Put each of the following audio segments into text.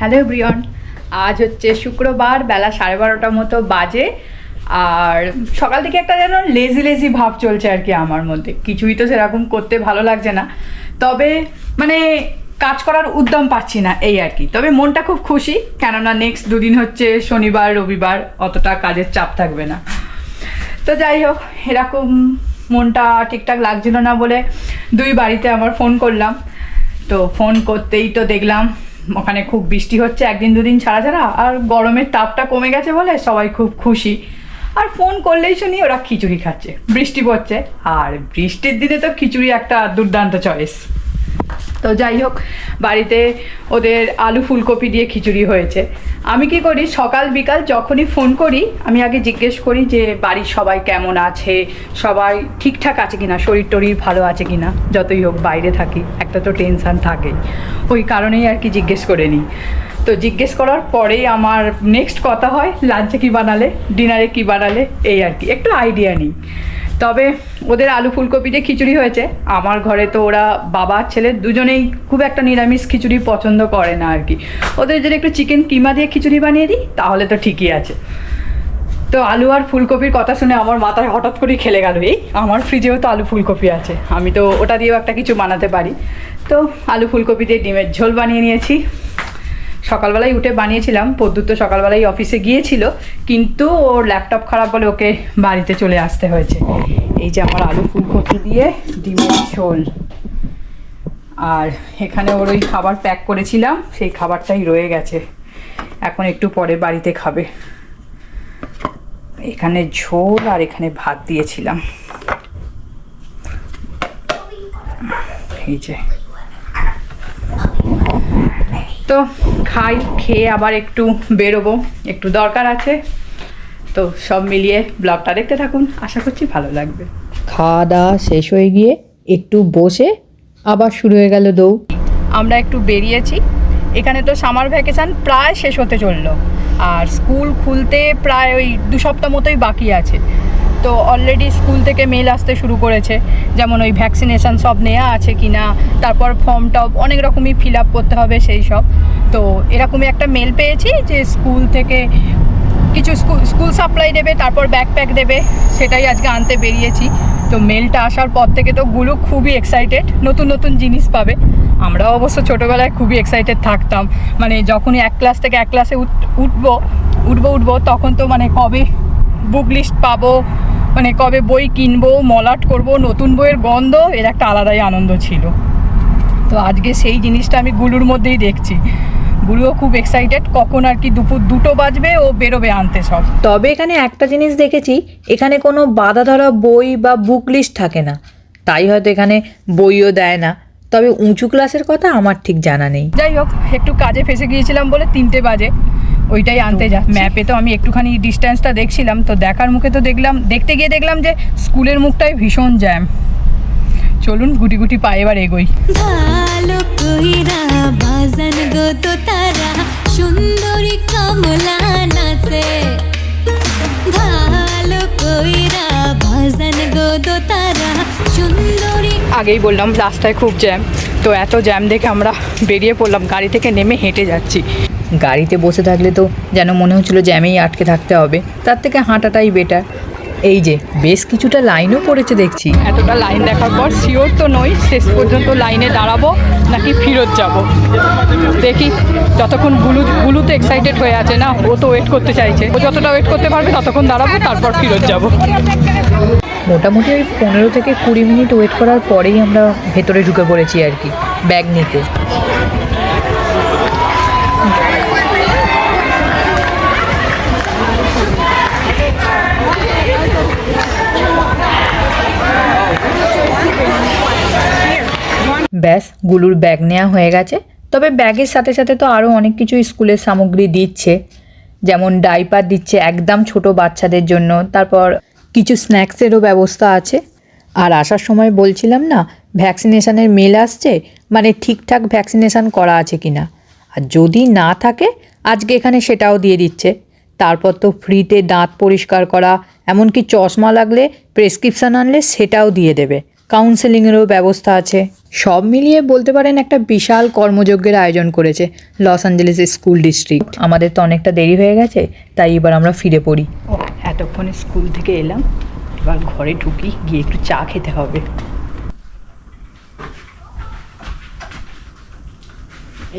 Hello Brian আজ হচ্ছে শুক্রবার, বেলা সাড়ে বারোটার মতো বাজে। আর সকাল থেকে একটা যেন লেজি লেজি ভাব চলছে আর কি আমার মধ্যে। কিছুই তো সেরকম করতে ভালো লাগছে না। তবে মানে কাজ করার উদ্যম পাচ্ছি না, এই আর কি। তবে মনটা খুব খুশি, কেননা নেক্সট দুদিন হচ্ছে শনিবার, রবিবার, অতটা কাজের চাপ থাকবে না। তো যাই হোক, এরকম মনটা ঠিকঠাক লাগছিল না বলে দুই বাড়িতে আমার ফোন করলাম। তো ফোন করতেই তো দেখলাম ওখানে খুব বৃষ্টি হচ্ছে, একদিন দুদিন ছাড়া ছাড়া, আর গরমের তাপটা কমে গেছে বলে সবাই খুব খুশি। আর ফোন করলেই শুনি ওরা খিচুড়ি খাচ্ছে, বৃষ্টি পড়ছে। আর বৃষ্টির দিনে তো খিচুড়ি একটা দুর্দান্ত চয়েস তো যাই হোক, বাড়িতে ওদের আলু ফুলকপি দিয়ে খিচুড়ি হয়েছে। আমি কি করি? সকাল বিকাল যখনই ফোন করি, আমি আগে জিজ্ঞেস করি যে, বাড়ির সবাই কেমন আছে? সবাই ঠিকঠাক আছে কিনা? শরীর টরীর ভালো আছে কিনা? যতই হোক, বাইরে থাকি, একটা তো টেনশান থাকে ওই কারণেই আর কি জিজ্ঞেস করে নিই। তো জিজ্ঞেস করার পরেই আমার নেক্সট কথা হয় লাঞ্চে কী বানালে? ডিনারে কী বানালে? এই আর কি। একটু আইডিয়া নিই। তবে ওদের আলু ফুলকপি দিয়ে খিচুড়ি হয়েছে। আমার ঘরে তো ওরা বাবা, ছেলে দুজনেই খুব একটা নিরামিষ খিচুড়ি পছন্দ করে না আর কি। ওদের যদি একটু চিকেন কিমা দিয়ে খিচুড়ি বানিয়ে দিই, তাহলে তো ঠিকই আছে। তো আলু আর ফুলকপির কথা শুনে আমার মাথায় হঠাৎ করেই খেলে গেল। এই, আমার ফ্রিজেও তো আলু ফুলকপি আছে। আমি তো ওটা দিয়েও একটা কিছু বানাতে পারি। তো আলু ফুলকপি দিয়ে ডিমের ঝোল বানিয়ে নিয়েছি। সকালবেলায় উঠে বানিয়েছিলাম পদ্যুৎ তো সকালবেলায় অফিসে গিয়েছিল, কিন্তু ওর ল্যাপটপ খারাপ বলে ওকে বাড়িতে চলে আসতে হয়েছে। এই যে আমার আলু ফুলকপি দিয়ে ডিমের ঝোল। আর এখানে ওর ওই খাবার প্যাক করেছিলাম, সেই খাবারটাই রয়ে গেছে। এখন একটু পরে বাড়িতে খাবে। এখানে ঝোল আর এখানে ভাত দিয়েছিলাম। এই যে। তো খাই খেয়ে আবার একটু বেরোবো। একটু দরকার আছে। তো সব মিলিয়ে ব্লগটা দেখতে থাকুন। আশা করছি ভালো লাগবে। খাওয়া দাওয়া শেষ হয়ে গিয়ে একটু বসে আবার শুরু হয়ে গেল দৌড়। আমরা একটু বেরিয়েছি। এখানে তো সামার ভ্যাকেশান প্রায় শেষ হতে চলল। আর স্কুল খুলতে প্রায় ওই দু সপ্তাহ মতোই বাকি আছে। তো অলরেডি স্কুল থেকে মেল আসতে শুরু করেছে, যেমন ওই ভ্যাকসিনেশান সব নেওয়া আছে কি না তারপর ফর্ম টপ অনেক রকমই ফিল আপ করতে হবে সেই সব। তো এরকমই একটা মেল পেয়েছি যে স্কুল থেকে কিছু স্কুল স্কুল সাপ্লাই দেবে, তারপর ব্যাকপ্যাক দেবে, সেটাই আজকে আনতে বেরিয়েছি। তো মেলটা আসার পর থেকে তো গুলো খুবই এক্সাইটেড নতুন নতুন জিনিস পাবে। আমরাও অবশ্য ছোটোবেলায় খুবই এক্সাইটেড থাকতাম। মানে যখনই এক ক্লাস থেকে এক ক্লাসে উঠবো উঠবো উঠবো, তখন তো মানে কবে বুক লিস্ট পাবো মানে কবে বই কিনবো মলাট করব নতুন বইয়ের গন্ধ এর একটা আলাদাই আনন্দ ছিল। তো আজকে সেই জিনিসটা আমি গুলুর মধ্যেই দেখছি। গুলুও খুব এক্সাইটেড কখন আর কি দুপুর দুটো বাজবে ও বেরোবে আনতে সব। তবে এখানে একটা জিনিস দেখেছি এখানে কোনো বাধা ধরা বই বা বুক লিস্ট থাকে না। তাই হয়তো এখানে বইও দেয় না। তবে উঁচু ক্লাসের কথা আমার ঠিক জানা নেই। যাই হোক একটু কাজে ফেসে গিয়েছিলাম বলে তিনটে বাজে। ওইটাই আনতে যা ম্যাপে তো আমি একটুখানি ডিস্টেন্সটা দেখছিলাম তো দেখার মুখে তো দেখলাম দেখতে গিয়ে দেখলাম যে স্কুলের মুখটাই ভীষণ জ্যাম চলুন গুটি গুটি পায়ে এবার এগোই। ভালো কইরা বাজান গো তো তারা সুন্দরী কমলা নাচে। ভালো কইরা বাজান গো তো তারা সুন্দরী আগেই বললাম রাস্তায় খুব জ্যাম তো এত জ্যাম দেখে আমরা বেরিয়ে পড়লাম গাড়ি থেকে নেমে হেঁটে যাচ্ছি। গাড়িতে বসে থাকলে তো যেন মনে হচ্ছিল জ্যামেই আটকে থাকতে হবে। তার থেকে হাঁটাটাই বেটার এই যে বেশ কিছুটা লাইনও পড়েছে দেখছি। এতটা লাইন দেখার পর শিওর তো নই শেষ পর্যন্ত লাইনে দাঁড়াবো নাকি ফিরত যাব। দেখি যতক্ষণ গুলু গুলু তো এক্সাইটেড হয়ে আছে না ও তো ওয়েট করতে চাইছে। ও যতটা ওয়েট করতে পারবে ততক্ষণ দাঁড়াবো তারপর ফিরত যাব। মোটামুটি ওই পনেরো থেকে কুড়ি মিনিট ওয়েট করার পরেই আমরা ভেতরে ঢুকে পড়েছি আর কি ব্যাগ নিতে। ব্যাস, গুলুর ব্যাগ নেওয়া হয়ে গেছে। তবে ব্যাগের সাথে সাথে তো আরও অনেক কিছু স্কুলের সামগ্রী দিচ্ছে। যেমন ডাইপার দিচ্ছে একদম ছোট বাচ্চাদের জন্য। তারপর কিছু স্ন্যাক্সেরও ব্যবস্থা আছে। আর আসার সময় বলছিলাম না ভ্যাকসিনেশানের মেল আসছে? মানে ঠিকঠাক ভ্যাকসিনেশন করা আছে কি না আর যদি না থাকে, আজকে এখানে সেটাও দিয়ে দিচ্ছে। তারপর তো ফ্রিতে দাঁত পরিষ্কার করা, এমনকি চশমা লাগলে প্রেসক্রিপশান আনলে সেটাও দিয়ে দেবে। কাউন্সেলিংয়েরও ব্যবস্থা আছে। সব মিলিয়ে বলতে পারেন একটা বিশাল কর্মযজ্ঞের আয়োজন করেছে লস অ্যাঞ্জেলেস স্কুল ডিস্ট্রিক্ট। আমাদের তো অনেকটা দেরি হয়ে গেছে, তাই এবার আমরা ফিরে পড়ি। এতক্ষণে স্কুল থেকে এলাম, এবার ঘরে ঢুকি, গিয়ে একটু চা খেতে হবে।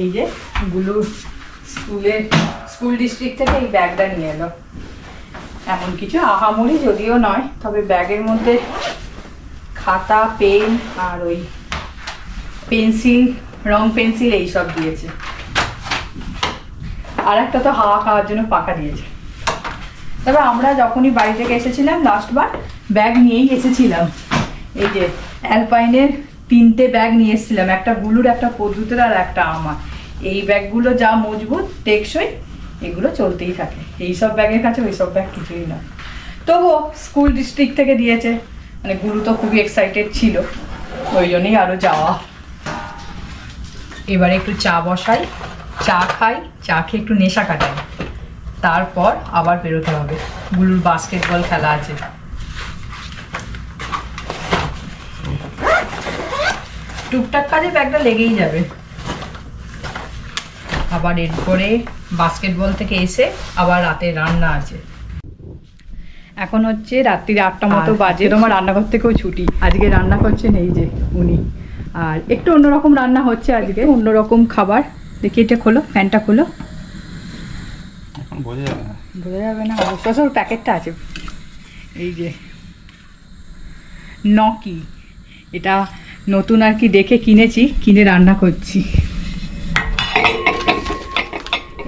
এই যে গুলো স্কুলে, স্কুল ডিস্ট্রিক্ট থেকে এই ব্যাগটা নিয়ে এলো। এমন কিছু আহামরি যদিও নয়, তবে ব্যাগের মধ্যে খাতা, পেন আর ওই পেন্সিল, রং পেন্সিল এইসব দিয়েছে। আর একটা তো হাওয়া খাওয়ার জন্য পাখা দিয়েছে। তবে আমরা যখনই বাড়ি থেকে এসেছিলাম লাস্টবার ব্যাগ নিয়েই এসেছিলাম। এই যে অ্যালপাইনের তিনটে ব্যাগ নিয়ে এসেছিলাম, একটা গুলুর একটা পদ্ধতির আর একটা আমার। এই ব্যাগগুলো যা মজবুত, টেকসই, এগুলো চলতেই থাকে। এই সব ব্যাগের কাছে ওই সব ব্যাগ কিছুই না। তবুও স্কুল ডিস্ট্রিক্ট থেকে দিয়েছে। মানে গুরু তো খুবই এক্সাইটেড ছিল। ওই জন্যই আরও যাওয়া। এবারে একটু চা বসাই চা খাই চা খেয়ে একটু নেশা কাটাই। তারপর আবার বেরোতে হবে। গুলুর বাস্কেটবল খেলা আছে। টুকটাক কাজে ব্যাগটা লেগেই যাবে। আবার এরপরে বাস্কেটবল থেকে এসে আবার রাতে রান্না আছে। এখন হচ্ছে রাত্রির আটটা মতো বাজে। তোমার রান্নাঘর থেকেও ছুটি। আজকে রান্না করছেন এই যে উনি। আর একটু অন্যরকম রান্না হচ্ছে আজকে অন্যরকম খাবার। দেখি এটা খোলো ফ্যানটা খোলো। বোঝা যাবে না। বোঝা যাবে না অবশ্য প্যাকেটটা আছে। এই যে নকি এটা নতুন আর কি দেখে কিনেছি কিনে রান্না করছি।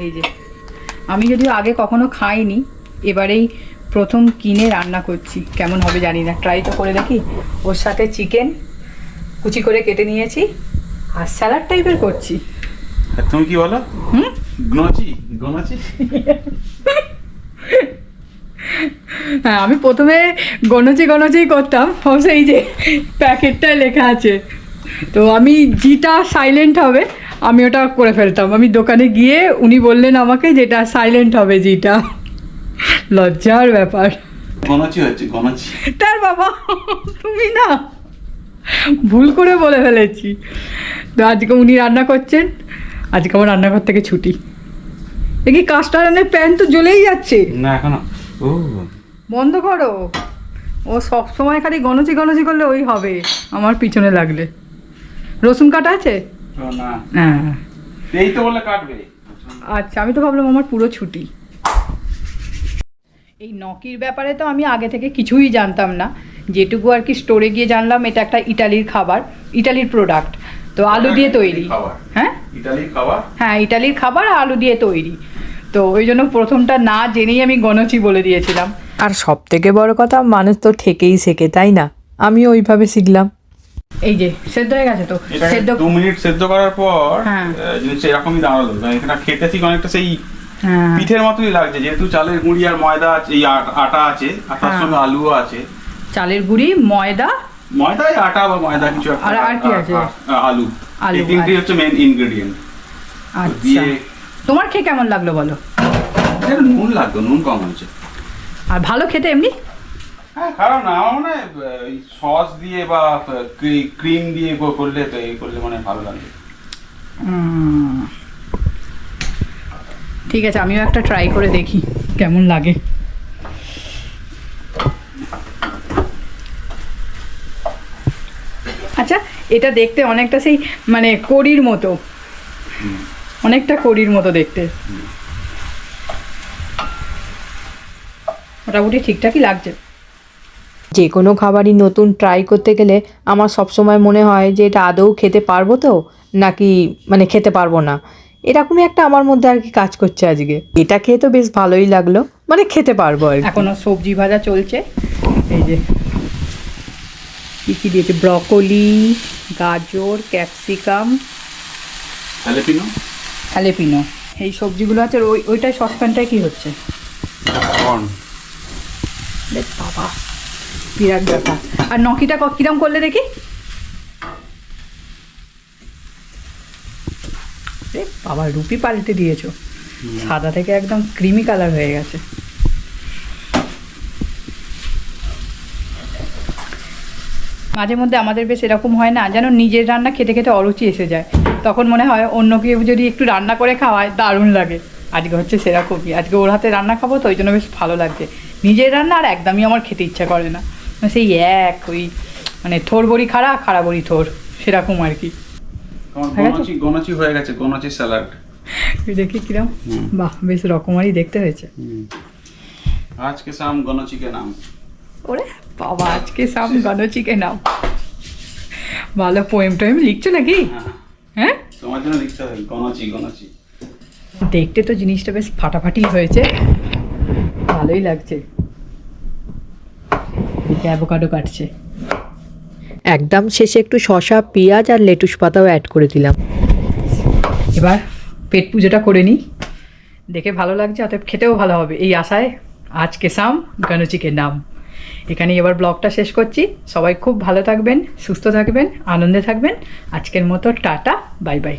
এই যে আমি যদিও আগে কখনো খাইনি এবারেই প্রথম কিনে রান্না করছি কেমন হবে জানি না। ট্রাই তো করে দেখি। ওর সাথে চিকেন কুচি করে কেটে নিয়েছি আর স্যালাড টাইপের করছি। তুমি কি বলো? হুম? গনচি? গনচি? হ্যাঁ আমি প্রথমে গণচি গণচি করতাম অবশ্য এই যে প্যাকেটটায় লেখা আছে। তো আমি জিটা সাইলেন্ট হবে আমি ওটা করে ফেলতাম। আমি দোকানে গিয়ে উনি বললেন আমাকে যেটা সাইলেন্ট হবে জিটা লজ্জার ব্যাপার। গনচি হচ্ছে গনচি। তার বাবা তুমি না। ভুল করে বলে ফেলেছি। তো আজকে উনি রান্না করছেন আজকে আমার রান্নাঘর থেকে ছুটি। দেখি কাস্টারানের প্যান তো জ্বলেই যাচ্ছে। না এখনও। ও। বন্ধ করো। ও সব সময় খালি গণচি গণচি করলে ওই হবে আমার পিছনে লাগলে। রসুন কাটা আছে? হ্যাঁ। এই তো বললে কাটবে। আচ্ছা আমি তো ভাবলাম আমার পুরো ছুটি। এই নকির ব্যাপারে তো আমি আগে থেকে কিছুই জানতাম না। যেটুকু আর কি স্টোরে গিয়ে জানলাম এটা একটা ইটালির খাবার ইটালির প্রোডাক্ট তো আলু দিয়ে তৈরি। হ্যাঁ? ইটালির খাবার? হ্যাঁ ইটালির খাবার আর আলু দিয়ে তৈরি। তো ওই জন্য প্রথমটা না জেনেই আমি গণচি বলে দিয়েছিলাম। আর সব থেকে বড় কথা মানুষ তো ঠেকেই শেখে তাই না? আমি ওইভাবে শিখলাম। এই যে সেদ্ধ হয়ে গেছে তো? এটা সেদ্ধ দু মিনিট সেদ্ধ করার পর হ্যাঁ। জিনিসটা এরকমই দাঁড়াল। এখানে খেতে ঠিক অনেকটা সেই হ্যাঁ। পিঠের মতোই লাগছে। যেহেতু চালের গুঁড়ি আর ময়দা আছে এই আটা আছে আর তার হ্যাঁ। সঙ্গে আলুও আছে। চালের গুঁড়ি ময়দা। ময়দা আটা বা ময়দা কিছু আর- আর কি আছে? আলু। আলু, এই তিনটি। হচ্ছে মেন ইনগ্রেডিয়েন্ট আচ্ছা। তোমার খেয়ে কেমন লাগল বলো? নুন লাগতো নুন কম হয়েছে। আর ভালো খেতে এমনি? হ্যাঁ কারণ আমার মনে হয় সস দিয়ে বা ক্রিম দিয়ে করলে তো এই করলে মানে ভালো লাগে। ঠিক আছে আমিও একটা ট্রাই করে দেখি কেমন লাগে। আচ্ছা এটা দেখতে অনেকটা সেই মানে কড়ির মতো। অনেকটা কড়ির মতো দেখতে। মোটামুটি ঠিকঠাকই লাগছে। যে কোনো খাবারই নতুন ট্রাই করতে গেলে আমার সবসময় মনে হয় যে এটা আদৌ খেতে পারব তো? নাকি মানে খেতে পারব না? এরকমই একটা আমার মধ্যে আর কি কাজ করছে আজকে। এটা খেয়ে তো বেশ ভালোই লাগল। মানে খেতে পারব আর। এখনও সবজি ভাজা চলছে। এই যে কি কি দিয়েছে? ব্রকলি গাজর ক্যাপসিকাম। হ্যালেপিনো হ্যালেপিনো এই সবজিগুলো আছে ওই ওইটাই সসপ্যানটায় কি হচ্ছে? বাবা বিরাট ব্যাপার। আর নকিটা কিরম করলে দেখি? বাবা রুপি পাল্টে দিয়েছ। সাদা থেকে একদম ক্রিমি কালার হয়ে গেছে। মাঝে মধ্যে আমাদের বেশ এরকম হয় না যেন নিজের রান্না খেতে খেতে অরুচি এসে যায়। তখন মনে হয় অন্য কেউ যদি একটু রান্না করে খাওয়ায় দারুণ লাগে। আজকে হচ্ছে সেরকমই। আজকে ওর হাতে রান্না খাব তো ওই জন্য বেশ ভালো লাগছে। নিজের রান্না আর একদমই আমার খেতে ইচ্ছা করে না। মানে সেই এক ওই মানে থোর বড়ি খাড়া খাড়া বড়ি থোর সেরকম আর কি। হয়ে গেছে? গণচি স্যালাড দেখি কিরম? বাহ বেশ রকমারই দেখতে হয়েছে। আজকে শাম গণচি কে নাম। ওরে বাবা আজকে সাম গানো চিকেন নাও। ভালো পোয়েম টোয়েম লিখছো নাকি? হ্যাঁ। হ্যাঁ? তোমার জন্য লিখতে হবে গণচি গণচি। দেখতে তো জিনিসটা বেশ ফাটাফাটি হয়েছে। ভালোই লাগছে। এদিকে অ্যাভোকাডো কাটছে। একদম শেষে একটু শশা পেঁয়াজ আর লেটুস পাতাও অ্যাড করে দিলাম। এবার পেট পুজোটা করে নিই। দেখে ভালো লাগছে অতএব খেতেও ভালো হবে। এই আশায় আজকে সাম গানুচিকের নাম। এখানেই এবার ব্লগটা শেষ করছি। সবাই খুব ভালো থাকবেন, সুস্থ থাকবেন, আনন্দে থাকবেন। আজকের মতো টাটা, বাই বাই।